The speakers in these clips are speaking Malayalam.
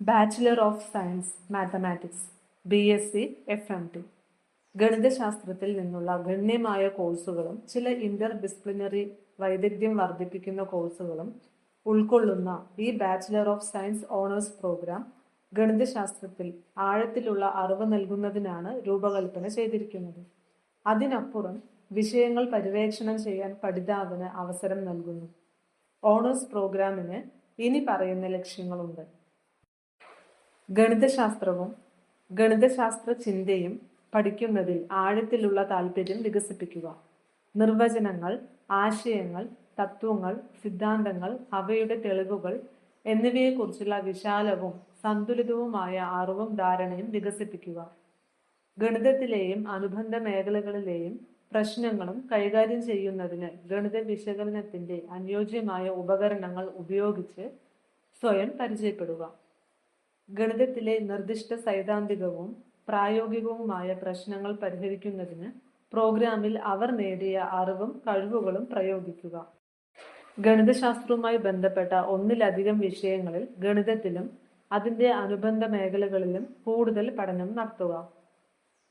Bachelor of science mathematics B S C F M T ഗണിതശാസ്ത്രത്തിൽ നിന്നുള്ള ഗണ്യമായ കോഴ്സുകളും ചില ഇന്റർ ഡിസിപ്ലിനറി വൈദഗ്ധ്യം വർദ്ധിപ്പിക്കുന്ന കോഴ്സുകളും ഉൾക്കൊള്ളുന്ന ഈ bachelor of science honours programme ഗണിതശാസ്ത്രത്തിൽ ആഴത്തിലുള്ള അറിവ് നൽകുന്നതിനാണ് രൂപകൽപ്പന ചെയ്തിരിക്കുന്നത്. അതിനപ്പുറം വിഷയങ്ങൾ പര്യവേക്ഷണം ചെയ്യാൻ പഠിതാവിന് അവസരം നൽകുന്നു. ഓണേഴ്സ് പ്രോഗ്രാമിന് ഇനി പറയുന്ന ലക്ഷ്യങ്ങളുണ്ട്. ഗണിതശാസ്ത്രവും ഗണിതശാസ്ത്ര ചിന്തയും പഠിക്കുന്നതിൽ ആഴത്തിലുള്ള താല്പര്യം വികസിപ്പിക്കുക. നിർവചനങ്ങൾ ആശയങ്ങൾ തത്വങ്ങൾ സിദ്ധാന്തങ്ങൾ അവയുടെ തെളിവുകൾ എന്നിവയെക്കുറിച്ചുള്ള വിശാലവും സന്തുലിതവുമായ അറിവും ധാരണയും വികസിപ്പിക്കുക. ഗണിതത്തിലെയും അനുബന്ധ മേഖലകളിലെയും പ്രശ്നങ്ങളും കൈകാര്യം ചെയ്യുന്നതിന് ഗണിത വിശകലനത്തിന്റെ അനുയോജ്യമായ ഉപകരണങ്ങൾ ഉപയോഗിച്ച് സ്വയം പരിചയപ്പെടുക. ഗണിതത്തിലെ നിർദ്ദിഷ്ട സൈദ്ധാന്തികവും പ്രായോഗികവുമായ പ്രശ്നങ്ങൾ പരിഹരിക്കുന്നതിന് പ്രോഗ്രാമിൽ അവർ നേടിയ അറിവും കഴിവുകളും പ്രയോഗിക്കുക. ഗണിതശാസ്ത്രവുമായി ബന്ധപ്പെട്ട ഒന്നിലധികം വിഷയങ്ങളിൽ ഗണിതത്തിലും അതിന്റെ അനുബന്ധ മേഖലകളിലും കൂടുതൽ പഠനം നടത്തുക.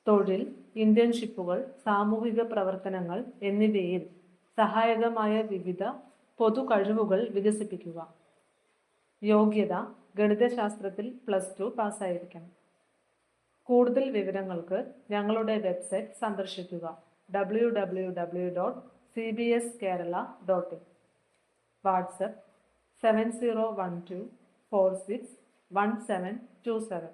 തൊഴിൽ ഇന്റേൺഷിപ്പുകൾ സാമൂഹിക പ്രവർത്തനങ്ങൾ എന്നിവയിൽ സഹായകമായ വിവിധ പൊതു കഴിവുകൾ വികസിപ്പിക്കുക. യോഗ്യത ഗണിതശാസ്ത്രത്തിൽ പ്ലസ് ടു പാസ്സായിരിക്കണം. കൂടുതൽ വിവരങ്ങൾക്ക് ഞങ്ങളുടെ വെബ്സൈറ്റ് സന്ദർശിക്കുക. W W W dot C B S Kerala dot in WhatsApp seven zero one two four six one seven two seven